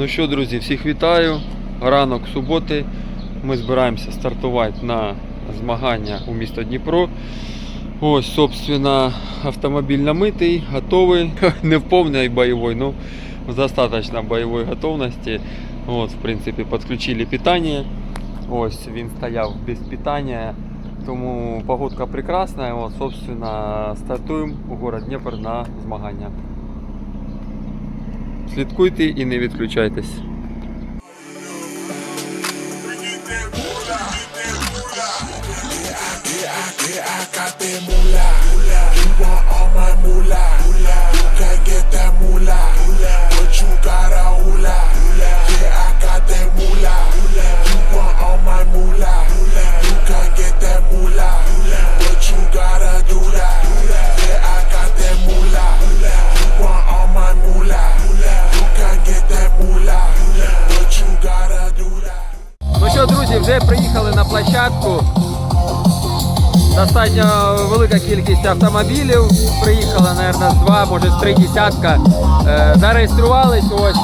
Ну що, друзі, всіх вітаю. Ранок суботи. Ми збираємося стартувати на змагання у місто Дніпро. Ось, собственно, автомобіль намитий, готовий. Не в повній бойовій, но в достаточно бойовій готовності. От, в принципі, підключили питання. Ось він стояв без питання. Тому погодка прекрасна. От, собственно, стартуємо у город Дніпр на змагання. Слідкуйте і не відключайтесь. Площадку. Достатньо велика кількість автомобілів. Приїхала, мабуть, з два, може з три десятка. Е, зареєструвались ось.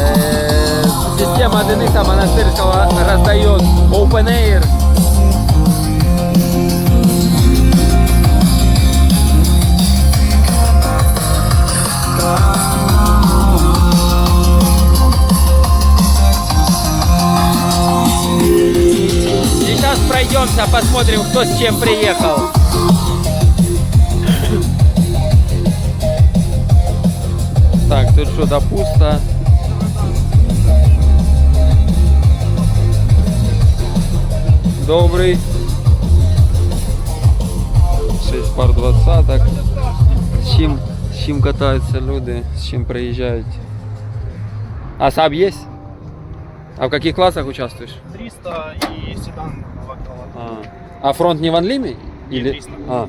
Е, система Дениса Монастирського роздає Open Air. Пройдемся, посмотрим, кто с чем приехал. Так, тут что-то пусто. Добрый. Шесть пар двадцаток. С чем, с чем катаются люди, с чем приезжают? А САБ есть? А в каких классах участвуешь? 300 и седан. А, а фронт не в Анлиме? Или... 300. А.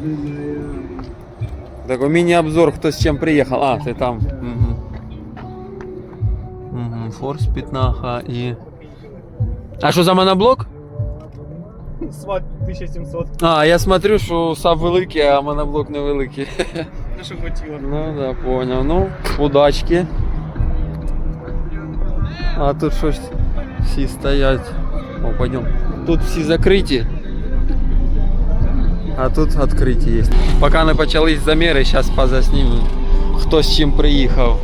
Такой мини-обзор, кто с чем приехал. А, ты там. Мгм. Мгм, Форс пятнаха и... А что за моноблок? Сват 1700. А, я смотрю, що саб великий, а моноблок невеликий. Що хватило. Ну да, понял. Ну, удачки. А тут щось всі стоять. О, пойдем. Тут всі закриті. А тут відкриті є. Поки не почались заміри, зараз позасніму. Хто з чим приїхав.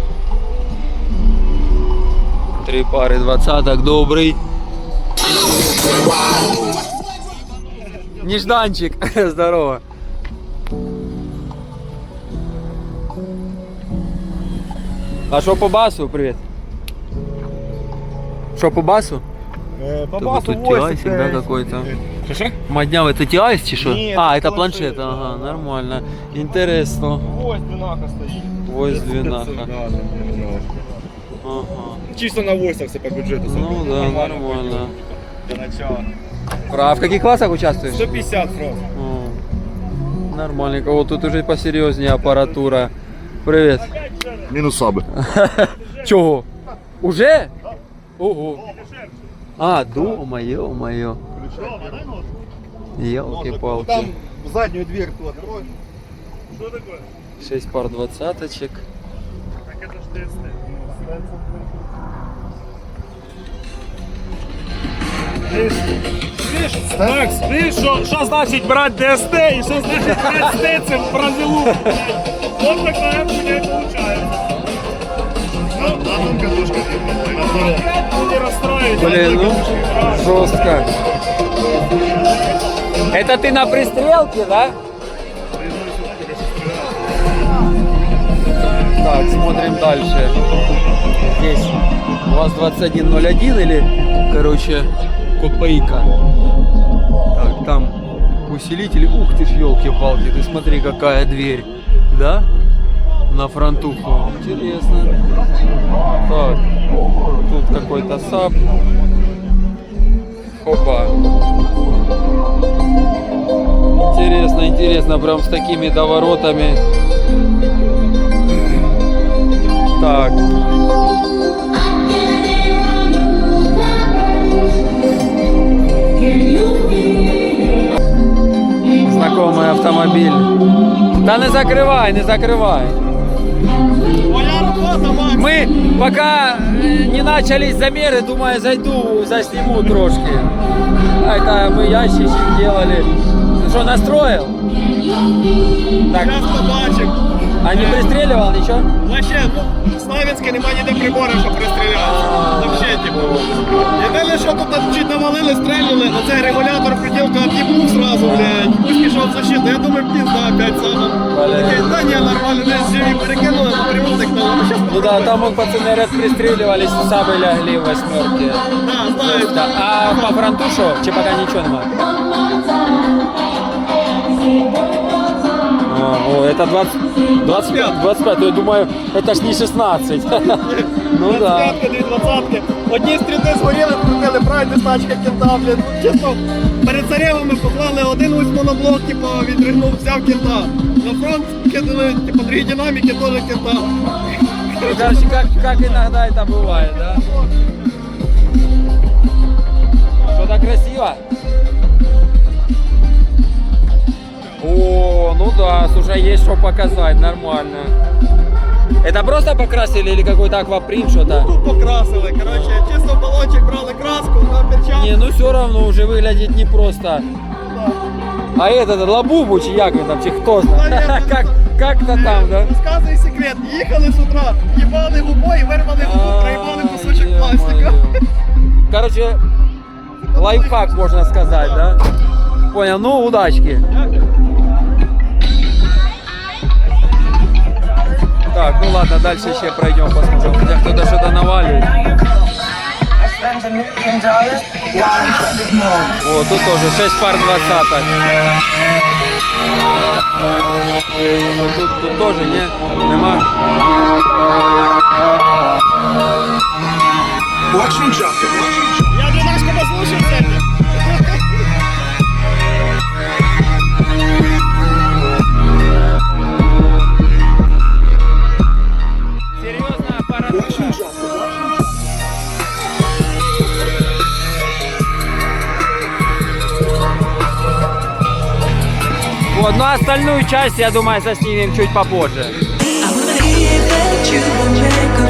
Три пари двадцяток, добрий. Нежданчик, здорово. А що по басу? Привіт. Що по басу? По Тут басу тут 80. тиайсик, да, какой-то. Що-що? Модняв, это тиайс чи що? Ні, а, це это планшет, планшет, ага, да. нормально. Интересно. Ось двінаха стоїть. Ось двінаха. Ага. Чисто на восьмах все по бюджету. Ну да, нормально. Для начала. А в каких классах участвуешь? 150 фронт. О, Нормальненько. Вот тут уже посерьезнее аппаратура. Привет. Мінус саби. Чого? Уже? Ого. А, дома, ё-моё. Елки-палки. Там заднюю дверь ту открой. 6 пар двадцаточек. Макс, видиш, що, що значить брати ДСТ і що значить брати стецем бразилу? Вот такая хуйня получается. А там катушка Ну не расстроить. Блин, ну, жестко. Это ты на пристрелке, да? Так, смотрим дальше. Здесь у вас 2101 или, короче, копейка. Так, там усилители. Ух ты ж, елки-палки, ты смотри, какая дверь. Да? На фронтуху. Интересно. Так, тут какой-то саб. Хопа. Интересно, интересно, прям с такими доворотами. Так. Знакомый автомобиль. Да не закрывай, не закрывай. Мы пока е, не начались замеры, думаю, зайду, засниму трошки. А это мы ящичек делали. Ты что, настроил? Так, Зараз побачив. А не пристреливал ничего? Вообще, ну, в Славянське нема ніде прибору, щоб пристріляти. Вообще, типу. Єдине, що тут чуть навалили, стрельнули, а цей регулятор приділка от'їбнув сразу, блядь. Пусть пішов в защиту. Я думаю, пізда опять сам. Такий, та ні, нормально, десь живі перекинули, напряму на ну, щас Ну да, там вот пацаны говорят, пристреливались, сами лягли в восьмерке. Да, знаю. Да, А по фронту что? Чи пока ничего нема? это 20, 25, 25, я думаю, это ж не 16. Ну да. П'ятки, дві двадцятки. Одні стріти згоріли, крутили правильно стачка кента, блін. Ну, Чисто перед царевами поклали один ось моноблок, типу, відригнув, взяв кента. На фронт кидали, типу, три динаміки, теж кента. Ну, Короче, как, как иногда это бывает, да? Что-то красиво? да, слушай, есть что показать, нормально. Это просто покрасили или какой-то аквапринт что-то? Тут покрасили, коротше, чисто в балончик брали краску на перчатку. Не, ну все равно уже выглядит непросто. А этот лабубу, чи як він там, чи хто знає? Как, как-то там, да? Розказуй секрет. Їхали з утра, їбали губой, вирвали губу, проїбали кусочок А, пластика. ё-моё. Короче, лайфхак можно сказать, да? Понял, ну удачки. Так, ну ладно, дальше еще пройдем, посмотрим. Хотя кто-то что-то наваливает. О, тут тоже 6 пар двадцаток. Ну, Тут, тут тоже, не? Нема? Я двенадцатку Вот, а остальную часть, я думаю, заснимем чуть попозже. I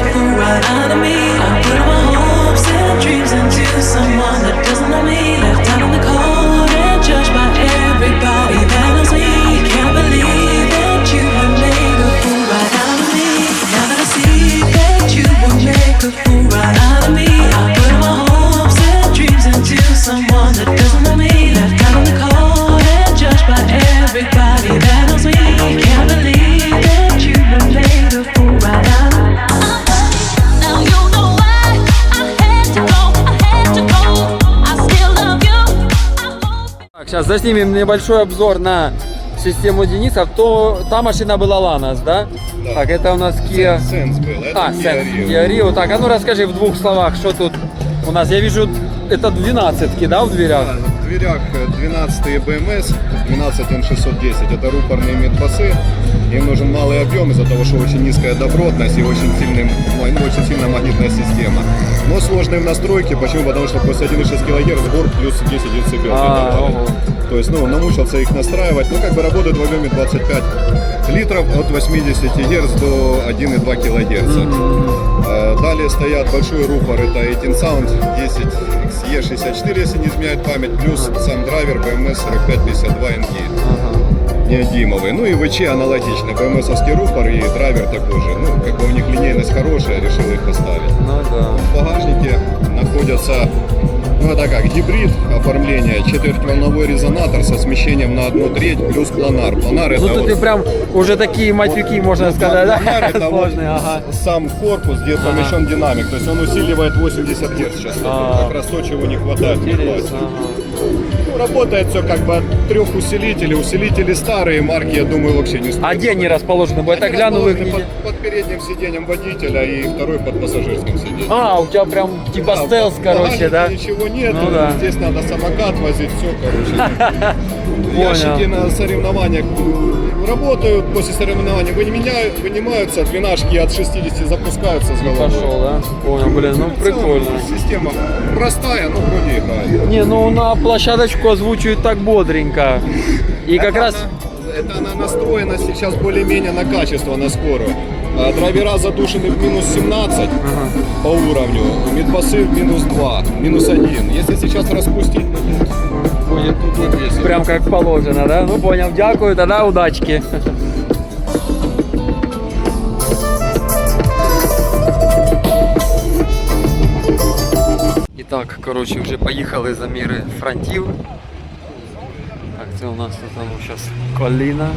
сейчас заснимем небольшой обзор на систему Денисов. То, та машина была Ланос, да? Так, это у нас Kia... Сенс был. Это А, Kia Сенс, Rio. Kia Rio. Так, а ну расскажи в двух словах, что тут у нас. Я вижу, это 12 да, в дверях? Да, В дверях э, 12 BMS, 12 N610. Это рупорные медбасы. Им нужен малый объем из-за того, что очень низкая добротность и очень, сильный, очень сильная магнитная система. Но сложные в настройке. Почему? Потому что после 1,6 кГц сбор плюс 10 дБ. А. То есть, ну, намучился их настраивать. Ну, как бы работает в объеме 25 литров от 80 Гц до 1,2 кГц. Э, Далее стоят большой рупор, это 18 Sound 10 XE64, если не изменяет память, плюс сам драйвер BMS 4552 NG. Неодимовый. Ну и ВЧ аналогично. BMS-овский рупор и драйвер такой же. Ну, как бы у них линейность хорошая, решил их поставить. Ну да. В багажнике находятся, ну это как, гибрид оформления, четвертьволновой резонатор со смещением на одну треть плюс планар. Планар это Ну тут вот- и прям уже такие матюки, можно сказать, да? Планар это вот Сложные, ага. сам корпус, где помещен динамик, то есть он усиливает 80 Гц сейчас. А. Как раз то, чего не хватает Интересно. Ну, работает все как бы от трех усилителей. Усилители старые марки, я думаю, вообще не стоит. А где они расположены? Бо я так глянул их. под, под передним сиденьем водителя и второй под пассажирским сиденьем. А, у тебя прям типа Да, стелс, короче, да? Ничего нет, Ну да. здесь надо самокат возить, все, короче. Ящики на соревнованиях работают, после соревнований выменяют, вынимаются, двенашки от 60 запускаются с головой. Пошел, да? Понял, блин, ну целом, прикольно. Система простая, но вроде играет. Не, ну на площадочку озвучивают так бодренько. И как Это раз... она, это она настроена сейчас более-менее на качество, на скорую. А, Драйвера задушены в минус 17 по уровню, медбасы в минус 2, минус 1. Если сейчас распустить, будет тут вот здесь. Прям как положено, да? Ну понял, дякую, тогда удачки. І так, коротше, вже поїхали заміри фронтів. Так, це у нас тут ну, зараз коліна.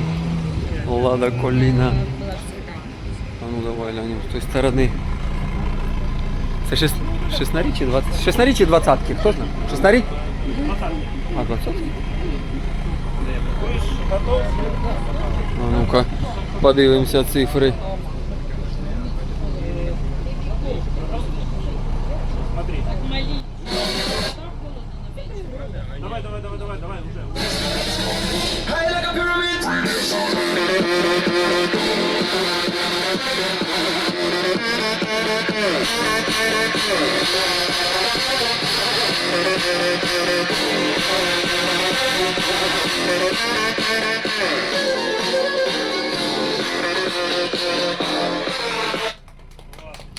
Лада коліна. А ну давай глянемо з тої сторони. Це шест... шестнарі чи 20? Шестнарі чи двадцятки? Хто знає? Шестнарі? А, двадцятки? А ну-ка, подивимося цифри.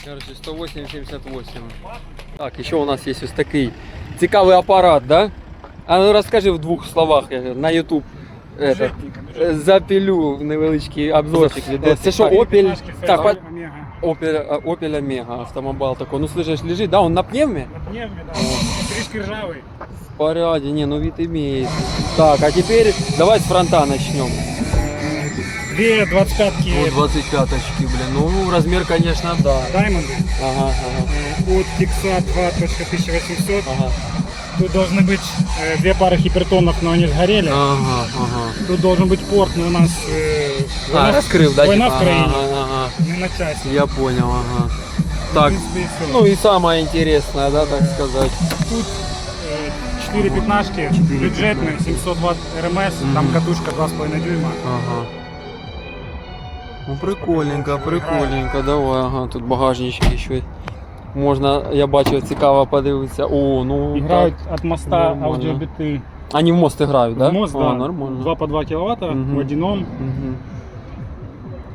Короче, 108,78. Так, еще у нас есть ось такий цікавий апарат, да? А ну розкажи в двох словах я на YouTube. Это, е, запілю невеличкий обзорчик. Е, Це що, Opel? Так, по- Opel, а, Opel Omega автомобиль такой. Ну слышишь, лежит, да, он на пневме? Пневме, да. Трішки ржавий. В порядке, не, ну вид имеет. Так, а теперь давай с фронта начнем. Дві 25-ки Вот 25-очки, блин. Ну, размер, конечно, да. Даймонды. Ага, ага, Э, От Тикса 2.1800. ага. Тут должны быть э, две пары хипертонов, но они сгорели. Ага, ага. Тут должен быть порт, но у нас э, А, война, раскрыл, да? война типа? в краине. Ага, ага. Не на часе. Я понял, ага. В Так, принципе, и всё. ну и самое интересное, да, так сказать. Тут э, 4 пятнашки, бюджетные, 700 ватт РМС, там катушка 2,5 дюйма. Ага. Ну прикольненько, прикольненько, давай, ага, тут багажнички ще. Можна, я бачив, цікаво подивитися. О, ну Играют так. от моста нормально. аудиобиты. Они в мост грають, да? Мост, а, да. нормально. 2 по 2 киловатта Мгм. в одином. Угу.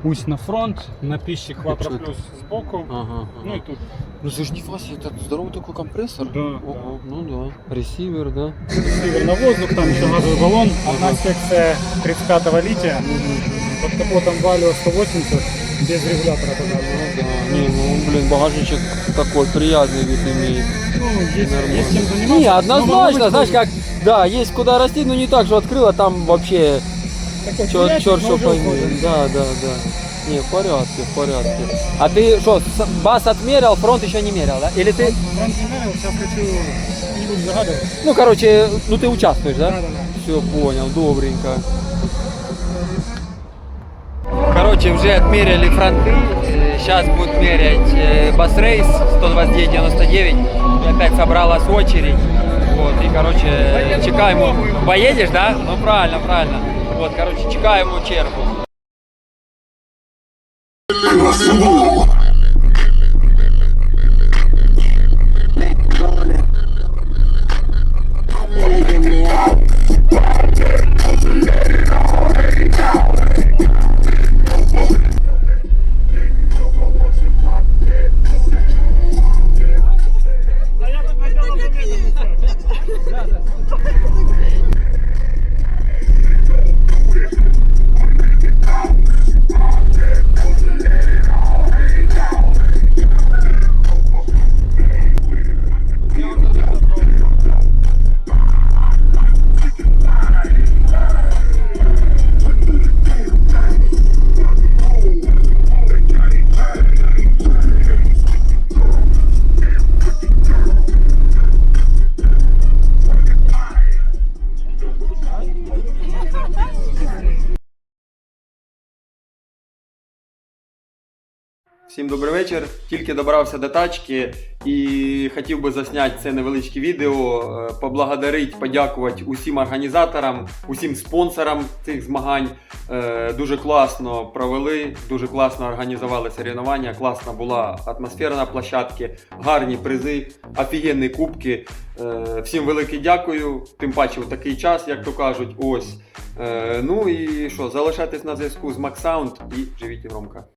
Пусть на фронт, на пищи Quattro Чё Plus сбоку. Ага, ага. Ну и тут Ну слушай, нифига себе, это здоровый такой компрессор. Да, Ого, ну да. Ресивер, да. ресивер на воздух, там еще газовый баллон. Одна секция 35-го лития. Под капотом Valio 180 без регулятора Ну подачи. да. Не, ну блин, багажничек такой приятный вид имеет. Ну, есть, Нормально. есть чем заниматься. Не, но однозначно, могу знаешь, как, да, есть куда расти, но не так же открыла, там вообще такой черт, черт но что пойми. Да, да, да. Не, в порядке, в порядке. А ты что, с- бас отмерил, фронт еще не мерил, да? Или ты, Фронт не мерил, сейчас хочу, не буду загадывать. ну, короче, ну ты участвуешь, да? Да-да-да. Все, понял, добренько. Короче, уже отмерили фронты. Сейчас будут мерять э, басрейс 129.99. И опять собралась очередь. Вот, и, короче, чекаємо. Поедешь, да? Ну, правильно, правильно. Вот, короче, чекаємо чергу. Всім добрий вечір. Тільки добрався до тачки і хотів би засняти це невеличке відео, е, поблагодарити, подякувати усім організаторам, усім спонсорам цих змагань. Е, Дуже класно провели, дуже класно організували соревнування, класна була атмосфера на площадці, гарні призи, офігенні кубки. Е, Всім велике дякую. Тим паче у такий час, як то кажуть. Ось. Ну і що, залишайтесь на зв'язку з Максаунд і живіть громко.